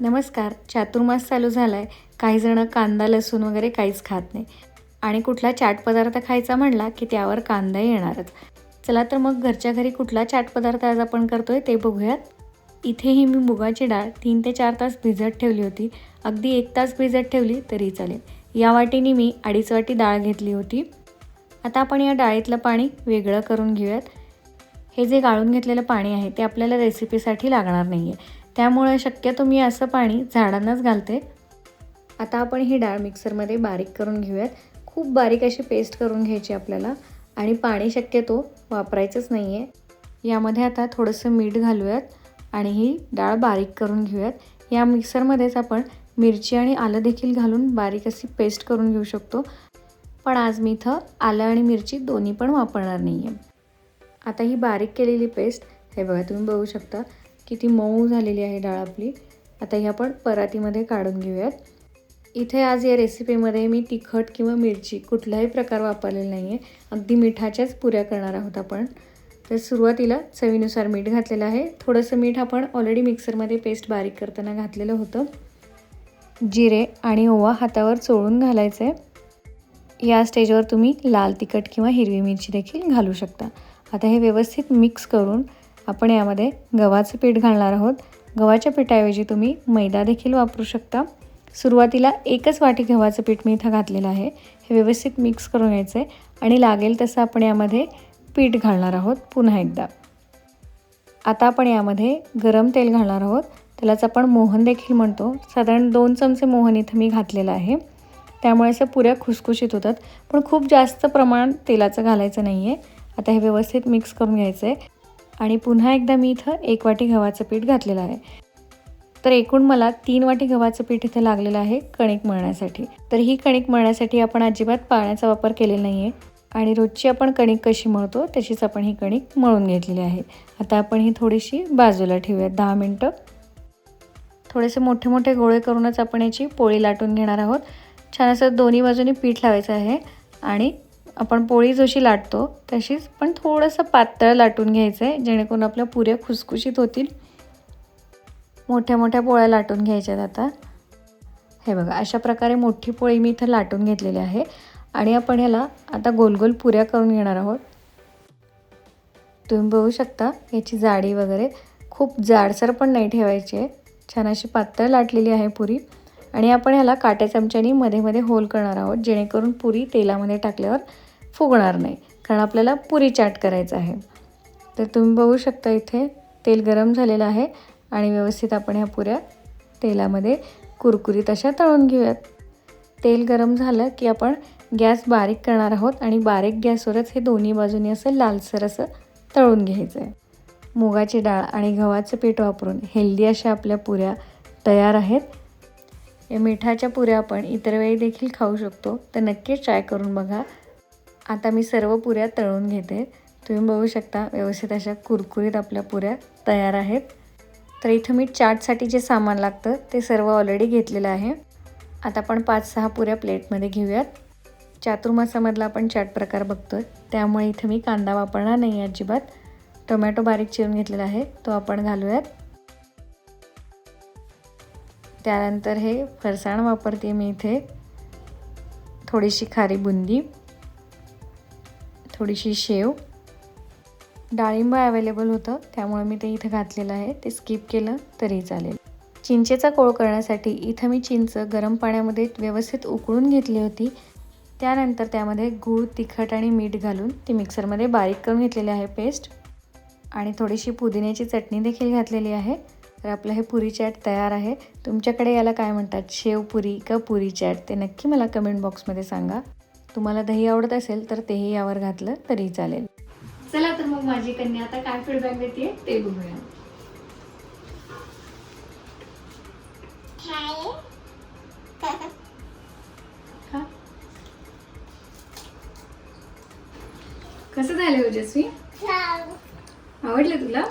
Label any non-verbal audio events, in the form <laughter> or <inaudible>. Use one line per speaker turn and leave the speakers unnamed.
नमस्कार चातुर्मास चालू झाला आहे काही जणं कांदा लसूण वगैरे काहीच खात नाही. आणि कुठला चाट पदार्थ खायचा म्हणला की त्यावर कांदा येणारच. चला तर मग घरच्या घरी कुठला चाट पदार्थ आज आपण करतोय ते बघूयात. इथेही मी मुगाची डाळ तीन ते चार तास भिजत ठेवली होती. अगदी एक तास भिजत ठेवली तरी चालेल. या वाटीने मी अडीच वाटी डाळ घेतली होती. आता आपण या डाळीतलं पाणी वेगळं करून घेऊयात. हे जे गाळून घेतलेलं पाणी आहे ते आपल्याला रेसिपीसाठी लागणार नाही आहे त्यामुळे शक्यतो मी असं पाणी झाडांनाच घालते. आता आपण ही डाळ मिक्सरमध्ये बारीक करून घेऊयात. खूप बारीक अशी पेस्ट करून घ्यायची आपल्याला. आणि पाणी शक्यतो वापरायचंच नाही आहे यामध्ये आता थोडंसं मीठ घालूयात आणि ही डाळ बारीक करून घेऊयात. या मिक्सरमध्येच आपण मिरची आणि आलं देखील घालून बारीक अशी पेस्ट करून घेऊ शकतो. पण आज मी इथं आलं आणि मिरची दोन्ही पण वापरणार नाही आहे आता ही बारीक केलेली पेस्ट हे बघा तुम्ही बघू शकता. किती मऊ झालेली आहे डाळ आपली. आता ही आपण परातीमध्ये काढून घेऊयात. इथे आज या रेसिपीमध्ये मी तिखट किंवा मिरची कुठलाही प्रकार वापरलेला नाही आहे अगदी मिठाच्याच पुऱ्या करणार आहोत आपण. तर सुरुवातीला चवीनुसार मीठ घातलेलं आहे. थोडंसं मीठ आपण ऑलरेडी मिक्सरमध्ये पेस्ट बारीक करताना घातलेलं होतं. जिरे आणि ओवा हातावर चोळून घालायचं आहे या स्टेजवर तुम्ही लाल तिखट किंवा हिरवी मिरची देखील घालू शकता. आता हे व्यवस्थित मिक्स करून आपण यामध्ये गव्हाचं पीठ घालणार आहोत. गव्हाच्या पिठाऐवजी तुम्ही मैदा देखील वापरू शकता. सुरुवातीला एकच वाटी गव्हाचं पीठ मी इथं घातलेलं आहे. हे व्यवस्थित मिक्स करून घ्यायचं आहे आणि लागेल तसं आपण यामध्ये पीठ घालणार आहोत पुन्हा एकदा. आता आपण यामध्ये गरम तेल घालणार आहोत. त्यालाच आपण मोहन देखील म्हणतो. साधारण दोन चमचे मोहन इथं मी घातलेलं आहे. त्यामुळे असं पुऱ्या खुसखुशीत होतात. पण खूप जास्त प्रमाण तेलाचं घालायचं नाही आहे आता हे व्यवस्थित मिक्स करून घ्यायचं आहे आणि पुन्हा एकदा मी इथं एक वाटी गव्हाचं पीठ घातलेलं आहे. तर एकूण मला तीन वाटी गव्हाचं पीठ इथं लागलेलं आहे कणिक मळण्यासाठी. तर ही कणिक मळण्यासाठी आपण अजिबात पाण्याचा वापर केलेला नाही आहे आणि रोजची आपण कणिक कशी मळतो तशीच आपण ही कणिक मळून घेतलेली आहे. आता आपण ही थोडीशी बाजूला ठेवूयात दहा मिनटं. थोडेसे मोठे मोठे गोळे करूनच आपण याची पोळी लाटून घेणार आहोत. छान असं दोन्ही बाजूनी पीठ लावायचं आहे आणि आपण पोळी जशी लाटतो तशीच पण थोडंसं पातळ लाटून घ्यायचं आहे जेणेकरून आपल्या पुऱ्या खुसखुशीत होतील. मोठ्या मोठ्या पोळ्या लाटून घ्यायच्यात आता. हे बघा अशा प्रकारे मोठी पोळी मी इथं लाटून घेतलेली आहे. आणि आपण ह्याला आता गोल गोल पुऱ्या करून घेणार आहोत. तुम्ही बघू शकता याची जाडी वगैरे खूप जाडसर पण नाही ठेवायची आहे. छान अशी पातळ लाटलेली आहे पुरी. आणि आपण ह्याला काट्या चमच्यानी मध्ये मध्ये होल करणार आहोत जेणेकरून पुरी तेलामध्ये टाकल्यावर फुगणार नाही कारण आपल्याला पुरी चाट करायचं आहे. तर तुम्ही बघू शकता इथे तेल गरम झालेलं आहे आणि व्यवस्थित आपण ह्या पुऱ्या तेलामध्ये कुरकुरीत अशा तळून घेऊयात. तेल गरम झालं की आपण गॅस बारीक करणार आहोत आणि बारीक गॅसवरच हे दोन्ही बाजूनी असं लालसर असं तळून घ्यायचं आहे मुगाची डाळ आणि गव्हाचं पीठ वापरून हेल्दी अशा आपल्या पुऱ्या तयार आहेत. या मिठाच्या पुऱ्या आपण इतर वेळी देखील खाऊ शकतो. तर नक्कीच ट्राय करून बघा. आता मी सर्व पुऱ्या तळून घेते. तुम्ही बघू शकता व्यवस्थित अशा कुरकुरीत आपल्या पुऱ्या तयार आहेत. तर इथं मी चाटसाठी जे सामान लागतं ते सर्व ऑलरेडी घेतलेलं आहे. आता आपण पाच सहा पुऱ्या प्लेटमध्ये घेऊयात. चातुर्मासामधला आपण चाट प्रकार बघतो त्यामुळे इथं मी कांदा वापरणार नाही अजिबात. टोमॅटो बारीक चिरून घेतलेला आहे. तो आपण घालूयात. त्यानंतर हे फरसाण वापरते मी इथे. थोडीशी खारी बुंदी. थोडीशी शेव. डाळिंब अवेलेबल होतं त्यामुळे मी ते इथं घातलेलं आहे. ते स्किप केलं तरी चालेल. चिंचेचा कोळ करण्यासाठी इथं मी चिंच गरम पाण्यामध्ये व्यवस्थित उकळून घेतली होती. त्यानंतर त्यामध्ये गूळ तिखट आणि मीठ घालून ती मिक्सरमध्ये बारीक करून घेतलेली आहे पेस्ट आणि थोडीशी पुदिन्याची चटणी देखील घातलेली आहे. तर आपलं हे पुरी चॅट तयार आहे. तुमच्याकडे याला काय म्हणतात? शेव पुरी का पुरी चॅट? ते नक्की मला कमेंट बॉक्समध्ये सांगा. तुम्हाला दही आवडत असेल तर तेही यावर घातलं तरी चालेल. चला तर मग माझी कन्या आता काय फीडबॅक देते ते बघूया. <laughs> हा. कसं झालं ओजस्वी आवडलं तुला?